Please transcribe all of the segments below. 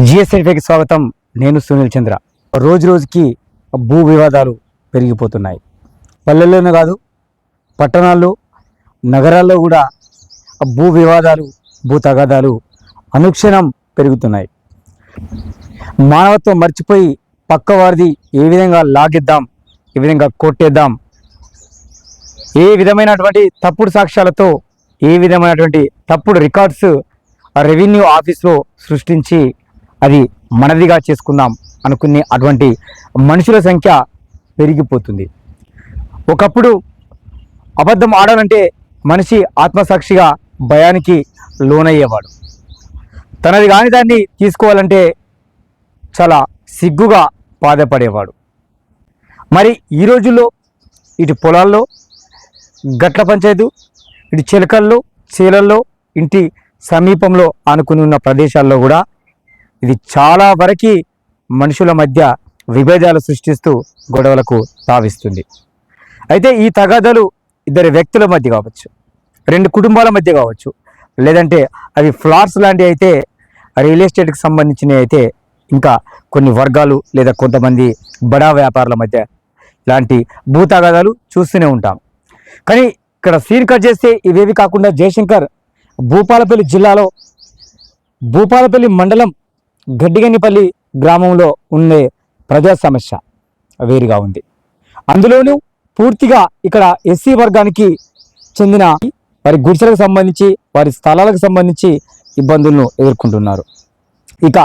జిఎస్ఎల్ఫీకి స్వాగతం. నేను సునీల్ చంద్ర. రోజు రోజుకి భూ వివాదాలు పెరిగిపోతున్నాయి. పల్లెల్లోనే కాదు పట్టణాల్లో నగరాల్లో కూడా భూ వివాదాలు భూ తగాదాలు అనుక్షణం పెరుగుతున్నాయి. మానవత్వం మర్చిపోయి పక్కవారిది ఏ విధంగా లాగిద్దాం ఏ విధంగా కొట్టేద్దాం ఏ విధమైనటువంటి తప్పుడు సాక్ష్యాలతో ఏ విధమైనటువంటి తప్పుడు రికార్డ్స్ ఆ రెవెన్యూ ఆఫీస్లో సృష్టించి అది మనదిగా చేసుకుందాం అనుకునే అటువంటి మనుషుల సంఖ్య పెరిగిపోతుంది. ఒకప్పుడు అబద్ధం ఆడాలంటే మనిషి ఆత్మసాక్షిగా భయానికి లోనయ్యేవాడు. తనది కాని దాన్ని తీసుకోవాలంటే చాలా సిగ్గుగా బాధపడేవాడు. మరి ఈ రోజుల్లో ఇటు పొలాల్లో గట్ల పంచాయతీ ఇటు చిలకల్లో చీలల్లో ఇంటి సమీపంలో ఆనుకుని ఉన్న ప్రదేశాల్లో కూడా ఇది చాలా వరకు మనుషుల మధ్య విభేదాలు సృష్టిస్తూ గొడవలకు తావిస్తుంది. అయితే ఈ తగాదాలు ఇద్దరు వ్యక్తుల మధ్య కావచ్చు రెండు కుటుంబాల మధ్య కావచ్చు లేదంటే అవి ఫ్లాట్స్ లాంటివి అయితే రియల్ ఎస్టేట్కి సంబంధించినవి అయితే ఇంకా కొన్ని వర్గాలు లేదా కొంతమంది బడా వ్యాపారుల మధ్య ఇలాంటి భూ తగాదాలు చూస్తూనే ఉంటాం. కానీ ఇక్కడ సీన్ కట్ చేస్తే ఇవేవి కాకుండా జయశంకర్ భూపాలపల్లి జిల్లాలో భూపాలపల్లి మండలం గడ్డిగనిపల్లి గ్రామంలో ఉండే ప్రజా సమస్య వేరుగా ఉంది. అందులోనూ పూర్తిగా ఇక్కడ ఎస్సీ వర్గానికి చెందిన వారి గుడిసెలకు సంబంధించి వారి స్థలాలకు సంబంధించి ఇబ్బందులను ఎదుర్కొంటున్నారు. ఇక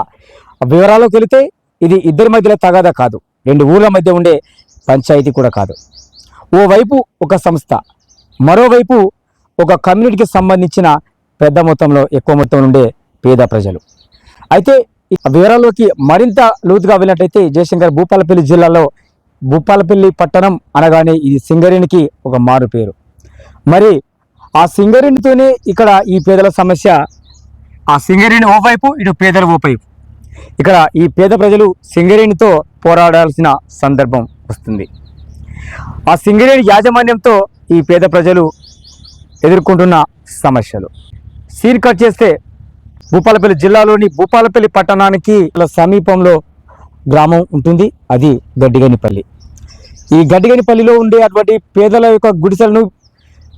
వివరాల్లోకి వెళితే ఇది ఇద్దరి మధ్యలో తగాదా కాదు. రెండు ఊర్ల మధ్య ఉండే పంచాయతీ కూడా కాదు. ఓవైపు ఒక సంస్థ మరోవైపు ఒక కమ్యూనిటీకి సంబంధించిన పెద్ద మొత్తంలో ఎక్కువ మొత్తం ఉండే పేద ప్రజలు. అయితే వివరాల్లోకి మరింత లోతుగా వెళ్ళినట్టయితే జయశంకర్ భూపాలపల్లి జిల్లాలో భూపాలపల్లి పట్టణం అనగానే ఇది సింగరేణికి ఒక మారు పేరు. మరి ఆ సింగరేణితోనే ఇక్కడ ఈ పేదల సమస్య ఆ సింగరేణి ఓవైపు ఇటు పేదల ఓవైపు. ఇక్కడ ఈ పేద ప్రజలు సింగరేణితో పోరాడాల్సిన సందర్భం వస్తుంది. ఆ సింగరేణి యాజమాన్యంతో ఈ పేద ప్రజలు ఎదుర్కొంటున్న సమస్యలు. సీన్ కట్ చేస్తే భూపాలపల్లి జిల్లాలోని భూపాలపల్లి పట్టణానికి ఇలా సమీపంలో గ్రామం ఉంటుంది. అది గడ్డిగనిపల్లి. ఈ గడ్డిగనిపల్లిలో ఉండే అటువంటి పేదల యొక్క గుడిసెలను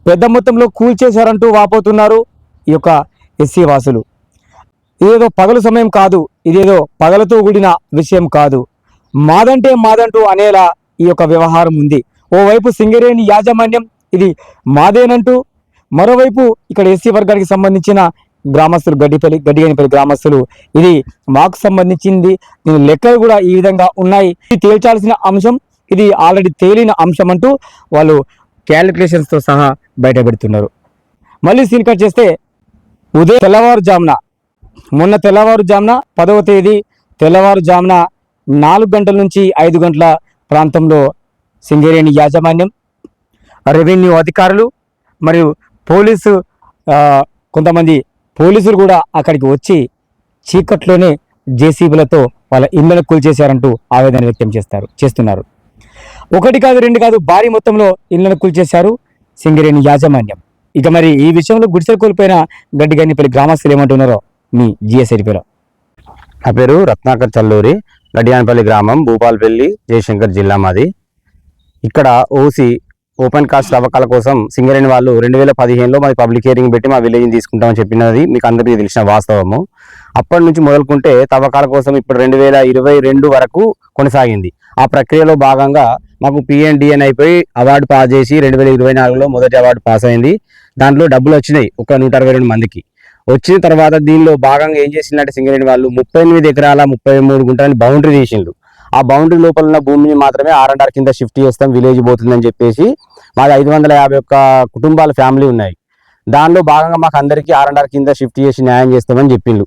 పెద్ద మొత్తంలో కూల్చేశారంటూ వాపోతున్నారు ఈ యొక్క ఎస్సీ వాసులు. ఇదేదో పగలు సమయం కాదు ఇదేదో పగలతో కూడిన విషయం కాదు. మాదంటే మాదంటూ అనేలా ఈ యొక్క వ్యవహారం ఉంది. ఓవైపు సింగరేణి యాజమాన్యం ఇది మాదేనంటూ మరోవైపు ఇక్కడ ఎస్సీ వర్గానికి సంబంధించిన గ్రామస్తులు గడ్డిపల్లి గడ్డిగనిపల్లి గ్రామస్తులు. ఇది మాకు సంబంధించింది. దీని లెక్కలు కూడా ఈ విధంగా ఉన్నాయి. ఇది తేల్చాల్సిన అంశం. ఇది ఆల్రెడీ తేలిన అంశం అంటూ వాళ్ళు క్యాలిక్యులేషన్స్తో సహా బయటపెడుతున్నారు. మళ్ళీ సీన్ కట్ చేస్తే ఉదయం తెల్లవారుజామున మొన్న తెల్లవారుజామున పదవ తేదీ తెల్లవారుజామున నాలుగు గంటల నుంచి ఐదు గంటల ప్రాంతంలో సింగరేణి యాజమాన్యం రెవెన్యూ అధికారులు మరియు పోలీసు కొంతమంది పోలీసులు కూడా అక్కడికి వచ్చి చీకట్లోనే జేసీబీలతో వాళ్ళ ఇళ్ళను కూల్చేశారంటూ ఆవేదన వ్యక్తం చేస్తారు చేస్తున్నారు. ఒకటి కాదు రెండు కాదు భారీ మొత్తంలో ఇళ్ళను కూల్చేశారు సింగరేణి యాజమాన్యం. ఇక మరి ఈ విషయంలో గుడిసెలు కోల్పోయిన గడ్డిగన్నిపల్లి గ్రామస్తులు ఏమంటున్నారో మీ జిఎస్ఐ నా పేరు రత్నాకర్ చల్లూరి గడియానపల్లి గ్రామం భూపాల్పల్లి జయశంకర్ జిల్లా మాది. ఇక్కడ ఓసి ఓపెన్ కాస్ట్ తవ్వకాల కోసం సింగరేణి వాళ్ళు రెండు వేల పదిహేనులో మాది పబ్లిక్ హియరింగ్ పెట్టి మా విలేజ్ని తీసుకుంటామని చెప్పినది మీకు అందరికీ తెలిసిన వాస్తవము. అప్పటి నుంచి మొదలుకుంటే తవ్వకాల కోసం ఇప్పుడు రెండు వేల ఇరవై రెండు వరకు కొనసాగింది. ఆ ప్రక్రియలో భాగంగా మాకు పిఎన్డిఎన్ అయిపోయి అవార్డు పాస్ చేసి రెండు వేల ఇరవై నాలుగులో మొదటి అవార్డు పాస్ అయింది. దాంట్లో డబ్బులు వచ్చినాయి ఒక నూట అరవై రెండు మందికి. వచ్చిన తర్వాత దీనిలో భాగంగా ఏం చేసిందంటే సింగరేణి వాళ్ళు ముప్పై ఎనిమిది ఎకరాల ముప్పై మూడు గుంటలని బౌండరీ చేసిండ్రు ఆ బౌండరీ లోపల ఉన్న భూమిని మాత్రమే ఆర్ అండ్ ఆర్ కింద షిఫ్ట్ చేస్తాం విలేజ్ పోతుందని చెప్పేసి. మాది ఐదు వందల యాభై ఒక్క కుటుంబాల ఫ్యామిలీ ఉన్నాయి. దానిలో భాగంగా మాకు అందరికీ ఆర్ అండ్ ఆర్ కింద షిఫ్ట్ చేసి న్యాయం చేస్తామని చెప్పిండు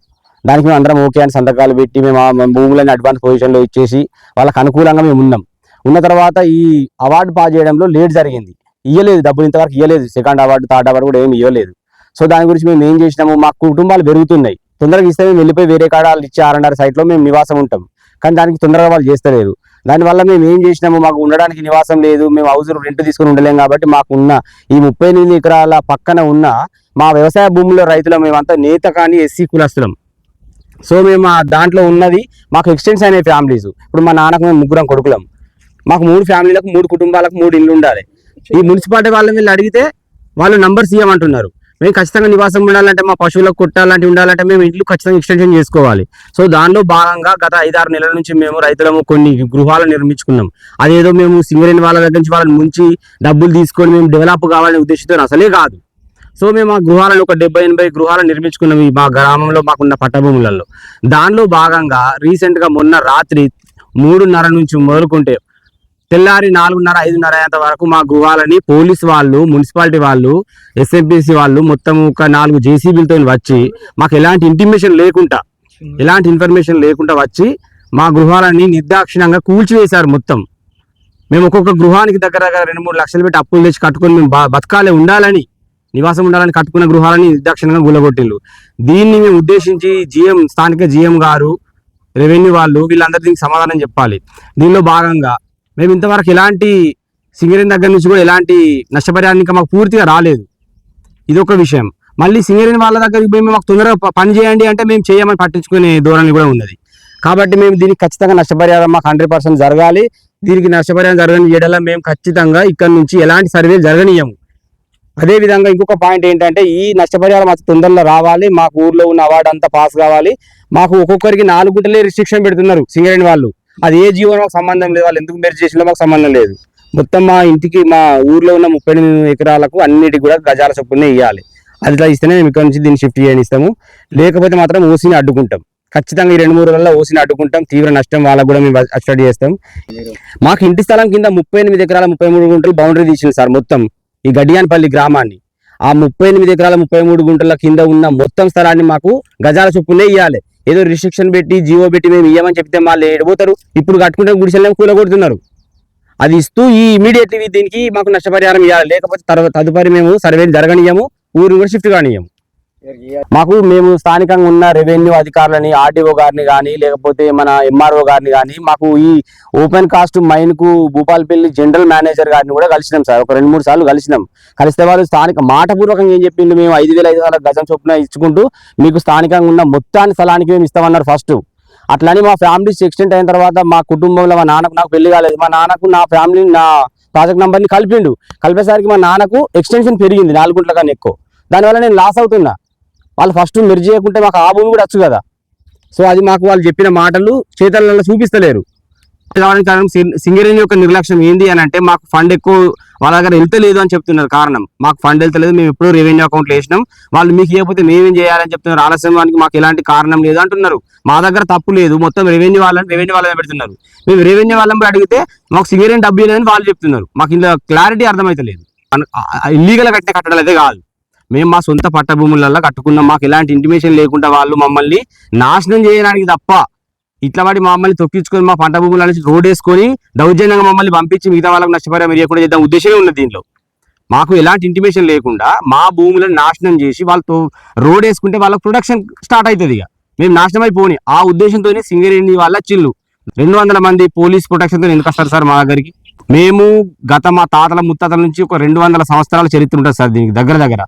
దానికి మేము అందరం ఓకే అని సంతకాలు పెట్టి మేము భూములని అడ్వాన్స్ పొజిషన్లో ఇచ్చేసి వాళ్ళకి అనుకూలంగా మేము ఉన్నాం. ఉన్న తర్వాత ఈ అవార్డు పాస్ చేయడంలో లేట్ జరిగింది. ఇయ్యలేదు డబ్బులు ఇంతవరకు ఇయ్యలేదు. సెకండ్ అవార్డు థర్డ్ అవార్డు కూడా ఏమి ఇవ్వలేదు సో దాని గురించి మేము ఏం చేసినాము? మా కుటుంబాలు పెరుగుతున్నాయి. తొందరగా ఇస్తే మేము వెళ్ళిపోయి వేరే కాడ ఇచ్చి ఇచ్చే ఆర్ఎన్ఆర్ సైట్లో మేము నివాసం ఉంటాం. కానీ దానికి తొందరగా వాళ్ళు చేస్తలేరు. దానివల్ల మేము ఏం చేసినాము? మాకు ఉండడానికి నివాసం లేదు. మేము హౌస్ రెంట్ తీసుకుని ఉండలేం కాబట్టి మాకు ఉన్న ఈ ముప్పై ఎనిమిది ఎకరాల పక్కన ఉన్న మా వ్యవసాయ భూముల్లో రైతులు మేమంతా నేత కానీ ఎస్సీ కులస్తులం. సో మేము దాంట్లో ఉన్నది మాకు ఎక్స్టెన్స్ అయిన ఫ్యామిలీస్. ఇప్పుడు మా నాన్నకు మేము ముగ్గురం కొడుకులం. మాకు మూడు ఫ్యామిలీలకు మూడు కుటుంబాలకు మూడు ఇల్లు ఉండాలి ఈ మున్సిపాలిటీ వాళ్ళని వీళ్ళు అడిగితే వాళ్ళు నంబర్స్ ఇవ్వమంటున్నారు. మేము ఖచ్చితంగా నివాసం ఉండాలంటే మా పశువులకు కొట్టాలంటే ఉండాలంటే మేము ఇంట్లో ఖచ్చితంగా ఎక్స్టెన్షన్ చేసుకోవాలి. సో దానిలో భాగంగా గత ఐదారు నెలల నుంచి మేము రైతులము కొన్ని గృహాలు నిర్మించుకున్నాం. అదేదో మేము సింగరేణి వాళ్ళ దగ్గర నుంచి వాళ్ళని ముంచి డబ్బులు తీసుకొని మేము డెవలప్ కావాలనే ఉద్దేశంతో అసలే కాదు. సో మేము ఆ గృహాలను ఒక డెబ్బై ఎనభై గృహాలు నిర్మించుకున్నాం ఈ మా గ్రామంలో మాకున్న పట్టభూములలో. దానిలో భాగంగా రీసెంట్గా మొన్న రాత్రి మూడున్నర నుంచి మొదలుకుంటే తెల్లారి నాలుగున్నర ఐదున్నర అయ్యేంత వరకు మా గృహాలని పోలీస్ వాళ్ళు మున్సిపాలిటీ వాళ్ళు ఎస్ఎంపీసీ వాళ్ళు మొత్తం ఒక నాలుగు జేసీబీలతో వచ్చి మాకు ఎలాంటి ఇంటిమేషన్ లేకుండా ఎలాంటి ఇన్ఫర్మేషన్ లేకుండా వచ్చి మా గృహాలని నిర్దాక్షిణంగా కూల్చివేశారు మొత్తం. మేము ఒక్కొక్క గృహానికి దగ్గర దగ్గర రెండు మూడు లక్షలు పెట్టి అప్పులు తెచ్చి కట్టుకొని మేము బతకాలే ఉండాలని నివాసం ఉండాలని కట్టుకున్న గృహాలని నిర్దాక్షిణంగా గుల్లగొట్టిండ్రు దీన్ని మేము ఉద్దేశించి జిఎం స్థానిక జిఎం గారు రెవెన్యూ వాళ్ళు వీళ్ళందరూ దీనికి సమాధానం చెప్పాలి. దీనిలో భాగంగా మేము ఇంతవరకు ఎలాంటి సింగరేణి దగ్గర నుంచి కూడా ఎలాంటి నష్టపరిహారం ఇంకా మాకు పూర్తిగా రాలేదు. ఇది ఒక విషయం. మళ్ళీ సింగరేణి వాళ్ళ దగ్గరికి పోయి మాకు తొందరగా పని చేయండి అంటే మేము చేయమని పట్టించుకునే ధోరణి కూడా ఉన్నది. కాబట్టి మేము దీనికి ఖచ్చితంగా నష్టపరిహారం మాకు హండ్రెడ్ పర్సెంట్ జరగాలి. దీనికి నష్టపరిహారం జరగని చేయడంలో మేము ఖచ్చితంగా ఇక్కడ నుంచి ఎలాంటి సర్వేలు జరగనీయము. అదే విధంగా ఇంకొక పాయింట్ ఏంటంటే ఈ నష్టపరిహారం మాకు తొందరలో రావాలి. మాకు ఊర్లో ఉన్న అవార్డు అంతా పాస్ కావాలి. మాకు ఒక్కొక్కరికి నాలుగు గుంటలే రిస్ట్రిక్షన్ పెడుతున్నారు సింగరేణి వాళ్ళు. అది ఏ జీవో మాకు సంబంధం లేదు. వాళ్ళు ఎందుకు మెరిట్ చేసినా మాకు సంబంధం లేదు. మొత్తం మా ఇంటికి మా ఊర్లో ఉన్న ముప్పై ఎనిమిది ఎకరాలకు అన్నిటికి కూడా గజాల చొప్పునే ఇవ్వాలి అది ఇలా ఇస్తేనే మేము ఇక్కడ నుంచి దీన్ని షిఫ్ట్ చేయనిస్తాము. లేకపోతే మాత్రం ఓసీని అడ్డుకుంటాం. ఖచ్చితంగా ఈ రెండు మూడు రోజుల్లో ఓసీని అడ్డుకుంటాం. తీవ్ర నష్టం వాళ్ళకు కూడా మేము స్టడీ చేస్తాం. మాకు ఇంటి స్థలం కింద ముప్పై ఎనిమిది ఎకరాల ముప్పై మూడు గుంటలు బౌండరీ తీసింది సార్ మొత్తం. ఈ గడియాన్పల్లి గ్రామాన్ని. ఆ ముప్పై ఎనిమిది ఎకరాల ముప్పై మూడు గుంటల కింద ఉన్న మొత్తం స్థలాన్ని మాకు గజాల చొప్పునే ఇవ్వాలి ఏదో రిస్ట్రిక్షన్ పెట్టి జీవో పెట్టి మేము ఇవ్వమని చెప్తే వాళ్ళు ఏడిపోతారు ఇప్పుడు కట్టుకుంటే కూల కూలగొడుతున్నారు. అది ఇస్తూ ఈ ఇమీడియట్లీ దీనికి మాకు నష్టపరిహారం ఇవ్వాలి లేకపోతే తర్వాత తదుపరి మేము సర్వేలు జరగనీయము ఊరిని కూడా షిఫ్ట్ కానియము మాకు మేము స్థానికంగా ఉన్న రెవెన్యూ అధికారులని ఆర్డీఓ గారిని కానీ లేకపోతే మన ఎంఆర్ఓ గారిని కానీ మాకు ఈ ఓపెన్ కాస్ట్ మైన్కు భూపాలపల్లి జనరల్ మేనేజర్ గారిని కూడా కలిసినాం సార్. ఒక రెండు మూడు సార్లు కలిసినాం. కలిస్తే వాళ్ళు స్థానిక మాటపూర్వకంగా ఏం చెప్పిండు మేము ఐదు వేల ఐదు వందల గజం చొప్పున ఇచ్చుకుంటూ మీకు స్థానికంగా ఉన్న మొత్తాన్ని స్థలానికి మేము ఇస్తామన్నారు ఫస్ట్. అట్లని మా ఫ్యామిలీస్ ఎక్స్టెంట్ అయిన తర్వాత మా కుటుంబంలో మా నాన్నకు నాకు పెళ్ళి కాలేదు. మా నాన్నకు నా ఫ్యామిలీ నా ప్రాజెక్ట్ నంబర్ని కలిపిండు. కలిపేసరికి మా నాన్నకు ఎక్స్టెన్షన్ పెరిగింది నాలుగు గుంట్ల కన్నా ఎక్కువ. దానివల్ల నేను లాస్ అవుతున్నా. వాళ్ళు ఫస్ట్ మెర్జ్ చేయకుంటే మాకు ఆ భూమి కూడా వచ్చు కదా. సో అది మాకు వాళ్ళు చెప్పిన మాటలు చేతలలో చూపిస్తలేరు. రావడానికి కారణం సింగరేణి యొక్క నిర్లక్ష్యం ఏంది అని అంటే మాకు ఫండ్ ఎక్కువ వాళ్ళ దగ్గర వెళ్తలేదు అని చెప్తున్నారు కారణం. మాకు ఫండ్ వెళ్తలేదు మేము ఎప్పుడూ రెవెన్యూ అకౌంట్లో వేసినాం. వాళ్ళు మీకు ఇవ్వకపోతే మేమేం చేయాలని చెప్తున్నారు? ఆలస్యానికి మాకు ఎలాంటి కారణం లేదు అంటున్నారు. మా దగ్గర తప్పు లేదు. మొత్తం రెవెన్యూ వాళ్ళని రెవెన్యూ వాళ్ళని పెడుతున్నారు. మేము రెవెన్యూ వాళ్ళని అడిగితే మాకు సింగరేణి డబ్బు లేదని వాళ్ళు చెప్తున్నారు. మాకు ఇందులో క్లారిటీ అర్థమైతలేదు. ఇల్లీగల్ కట్టిన కట్టడాలు అయితే కాదు. మేము మా సొంత పట్టభూములలో కట్టుకున్నాం. మాకు ఎలాంటి ఇంటిమేషన్ లేకుండా వాళ్ళు మమ్మల్ని నాశనం చేయడానికి తప్ప ఇట్లా వాడి మమ్మల్ని తొక్కించుకొని మా పంట భూముల నుంచి రోడ్ వేసుకొని దౌర్జన్యంగా మమ్మల్ని పంపించి మిగతా వాళ్ళకి నష్టపరిహారం ఇవ్వకుండా చేద్దాం ఉద్దేశమే ఉన్నది దీంట్లో మాకు ఎలాంటి ఇంటిమేషన్ లేకుండా మా భూములను నాశనం చేసి వాళ్ళతో రోడ్ వేసుకుంటే వాళ్ళకి ప్రొడక్షన్ స్టార్ట్ అవుతుంది ఇక. మేము నాశనం అయిపోని. ఆ ఉద్దేశంతోనే సింగరేణి వాళ్ళ చిల్లు. రెండు వందల మంది పోలీస్ ప్రొటెక్షన్తో ఎందుకు వస్తారు సార్ మా దగ్గరికి? మేము గత మా తాతల ముత్తాతల నుంచి ఒక రెండు వందల సంవత్సరాల చరిత్ర ఉంటుంది సార్ దీనికి దగ్గర దగ్గర.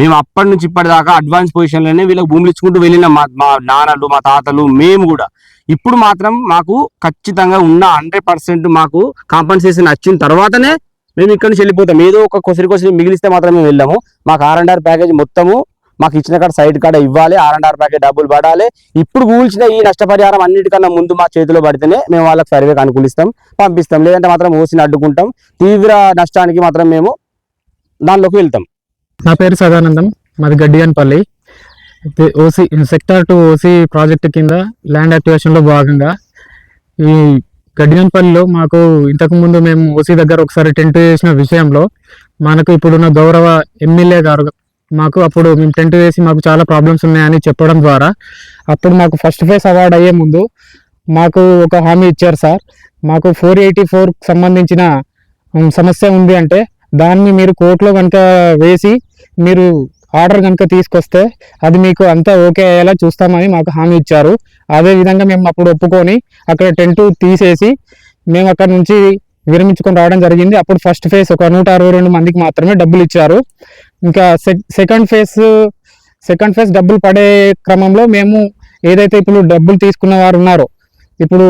మేము అప్పటి నుంచి ఇప్పటిదాకా అడ్వాన్స్ పొజిషన్లోనే వీళ్ళకి భూములు ఇచ్చుకుంటూ వెళ్ళినాం. మా మా నాన్నలు మా తాతలు మేము కూడా. ఇప్పుడు మాత్రం మాకు ఖచ్చితంగా ఉన్న హండ్రెడ్ పర్సెంట్ మాకు కాంపన్సేషన్ వచ్చిన తర్వాతనే మేము ఇక్కడ నుంచి వెళ్ళిపోతాం. ఏదో ఒక కొసరి కొసరి మిగిలిస్తే మాత్రం మేము వెళ్ళాము. మాకు ఆర్ అండ్ ఆర్ ప్యాకేజ్ మొత్తము మాకు ఇచ్చిన కాడ సైడ్ కాడ ఇవ్వాలి. ఆర్ అండ్ ఆర్ ప్యాకేజ్ డబ్బులు పడాలి. ఇప్పుడు కూల్చిన ఈ నష్టపరిహారం అన్నిటికన్నా ముందు మా చేతిలో పడితేనే మేము వాళ్ళకి సర్వేకి అనుకూలిస్తాం పంపిస్తాం. లేదంటే మాత్రం ఓసిని అడ్డుకుంటాం తీవ్ర నష్టానికి మాత్రం మేము దానిలోకి వెళ్తాం. నా పేరు సదానందం. మాది Gaddiyanpalli OC sector two OC project కింద ల్యాండ్ యాక్టివేషన్లో భాగంగా ఈ గడ్డియన్పల్లిలో మాకు ఇంతకుముందు మేము ఓసీ దగ్గర ఒకసారి టెంట్ వేసిన విషయంలో మనకు ఇప్పుడున్న గౌరవ ఎమ్మెల్యే గారు మాకు అప్పుడు మేము టెంట్ వేసి మాకు చాలా ప్రాబ్లమ్స్ ఉన్నాయని చెప్పడం ద్వారా అప్పుడు మాకు ఫస్ట్ ఫేస్ అవార్డ్ అయ్యే ముందు మాకు ఒక హామీ ఇచ్చారు సార్. మాకు ఫోర్ ఎయిటీ ఫోర్కి సంబంధించిన సమస్య ఉంది అంటే దాన్ని మీరు కోర్టులో కనుక వేసి మీరు ఆర్డర్ కనుక తీసుకొస్తే అది మీకు అంతా ఓకే అయ్యేలా చూస్తామని మాకు హామీ ఇచ్చారు. అదే విధంగా మేము అప్పుడు ఒప్పుకొని అక్కడ టెంట్ తీసేసి మేము అక్కడ నుంచి విరమించుకొని రావడం జరిగింది. అప్పుడు ఫస్ట్ ఫేజ్ ఒక నూట అరవై రెండు మందికి మాత్రమే డబ్బులు ఇచ్చారు. ఇంకా సెకండ్ ఫేజ్ సెకండ్ ఫేజ్ డబ్బులు పడే క్రమంలో మేము ఏదైతే ఇప్పుడు డబ్బులు తీసుకున్న వారు ఉన్నారో ఇప్పుడు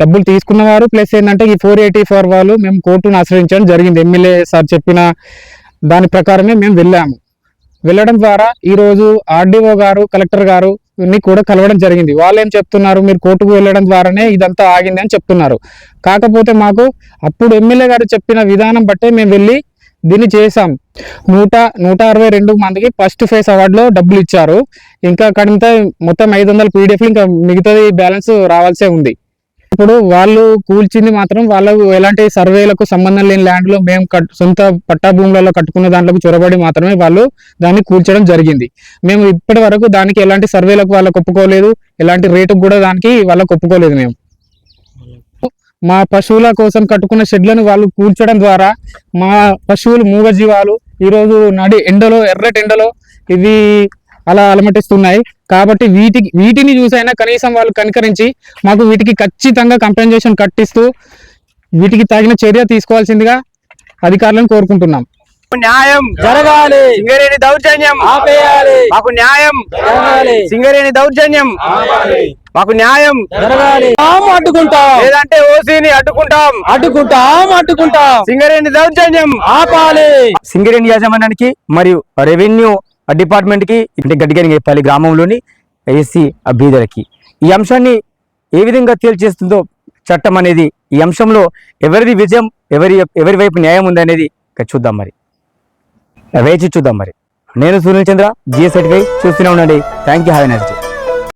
డబ్బులు తీసుకున్న వారు ప్లస్ ఏంటంటే ఈ ఫోర్ ఎయిటీ ఫోర్ వాళ్ళు మేము కోర్టును ఆశ్రయించడం జరిగింది. ఎమ్మెల్యే సార్ చెప్పిన దాని ప్రకారమే మేము వెళ్ళాము. వెళ్ళడం ద్వారా ఈరోజు ఆర్డీఓ గారు కలెక్టర్ గారు ని కూడా కలవడం జరిగింది. వాళ్ళు ఏం చెప్తున్నారు? మీరు కోర్టుకు వెళ్ళడం ద్వారానే ఇదంతా ఆగింది అని చెప్తున్నారు. కాకపోతే మాకు అప్పుడు ఎమ్మెల్యే గారు చెప్పిన విధానం బట్టే మేము వెళ్ళి దీన్ని చేసాం నూట నూట అరవై రెండు మందికి ఫస్ట్ ఫేస్ అవార్డులో డబ్బులు ఇచ్చారు. ఇంకా కడితే మొత్తం ఐదు వందల పీడిఎఫ్లు ఇంకా మిగతాది బ్యాలెన్స్ రావాల్సే ఉంది. ఇప్పుడు వాళ్ళు కూల్చింది మాత్రం వాళ్ళకు ఎలాంటి సర్వేలకు సంబంధం లేని ల్యాండ్లో మేము కట్ సొంత పట్టా భూములలో కట్టుకున్న దాంట్లోకి చొరబడి మాత్రమే వాళ్ళు దాన్ని కూల్చడం జరిగింది. మేము ఇప్పటి వరకు దానికి ఎలాంటి సర్వేలకు వాళ్ళకు ఒప్పుకోలేదు. ఎలాంటి రేటుకు కూడా దానికి వాళ్ళకు ఒప్పుకోలేదు మేము. మా పశువుల కోసం కట్టుకున్న షెడ్లను వాళ్ళు కూల్చడం ద్వారా మా పశువులు మూగజీవాలు ఈరోజు నడి ఎండలో ఎర్రటి ఎండలో ఇవి అలా అలమటిస్తున్నాయి. కాబట్టి వీటికి వీటిని చూసైనా కనీసం వాళ్ళు కనికరించి మాకు వీటికి ఖచ్చితంగా కంపెన్సేషన్ కట్టిస్తూ వీటికి తగిన చర్య తీసుకోవాల్సిందిగా అధికారులను కోరుకుంటున్నాం. న్యాయం. జరగాలి. సింగరేణి దౌర్జన్యం. ఆపేయాలి. మాకు న్యాయం. జరగాలి. సింగరేణి దౌర్జన్యం. మాకు న్యాయం. జరగాలి. అడ్డుకుంటాం. లేదంటే ఓసీని అడ్డుకుంటాం. అడ్డుకుంటాం అడ్డుకుంటాం. సింగరేణి దౌర్జన్యం. ఆపాలి. సింగరేణి యాజమాన్యానికి మరియు రెవెన్యూ డిపార్ట్మెంట్కి అంటే గడ్డిగనిపల్లి గ్రామంలోని ఎస్సీ అభ్యర్థులకి. ఈ అంశాన్ని ఏ విధంగా తేల్చేస్తుందో చట్టం అనేది ఈ అంశంలో ఎవరిది విజయం ఎవరి ఎవరి వైపు న్యాయం ఉందనేది చూద్దాం మరి. వేచి చూద్దాం మరి. నేను సునీల్ చంద్ర జిఎస్ సర్టిఫై చూస్తూనే ఉండండి. Thank you have next